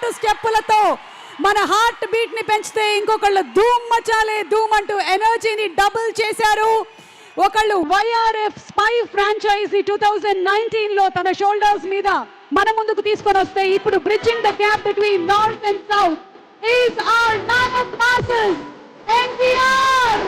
Heart స్టెప్పులతో మన heart బీట్ని పెంచితే ఇంకొకళ్ళు ధూమ్ మచాలే ధూమ్ అంటూ ఎనర్జీని డబుల్ చేశారు. ఒకళ్ళు YRF spy franchise two thousand నైన్టీన్లో తన షోల్డర్స్ మీద మన ముందుకు తీసుకొని వస్తే ఇప్పుడు bridging the gap between north and south is our man masses NTR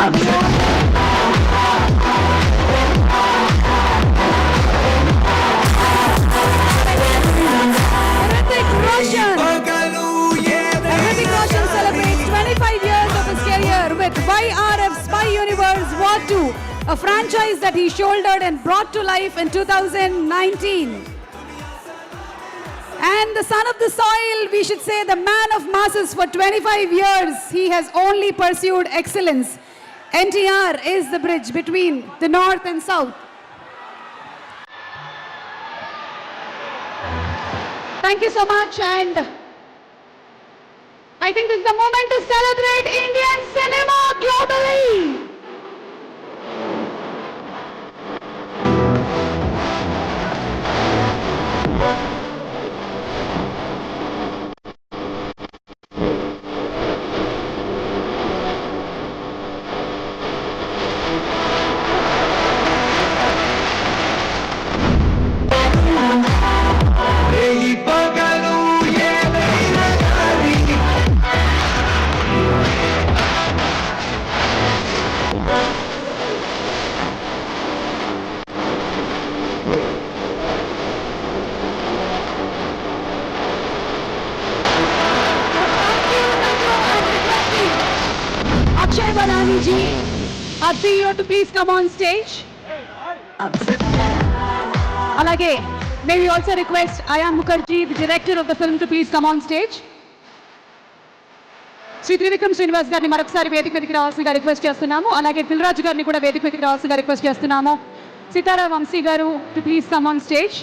Roshan. Hrithik Roshan celebrates 25 years of his career with YRF Spy Universe War 2, a franchise that he shouldered and brought to life in 2019. And the son of the soil, we should say the man of masses for 25 years, he has only pursued excellence. NTR is the bridge between the north and south. Thank you so much and I think this is the moment to celebrate Indian cinema globally. Akshay Balani ji, our CEO to please come on stage. Alage, may we also request Ayan Mukherjee, the director of the film, to please come on stage. Shri Trivikram Srinivas గారిని మరొకసారి వేదిక మీదకి రావాల్సిందిగా request చేస్తున్నాము అలాగే దిల్రాజు గారిని కూడా వేదిక మీదకి రావాల్సిందిగా రిక్వెస్ట్ చేస్తున్నాము Sithara Vamsi garu to please come on stage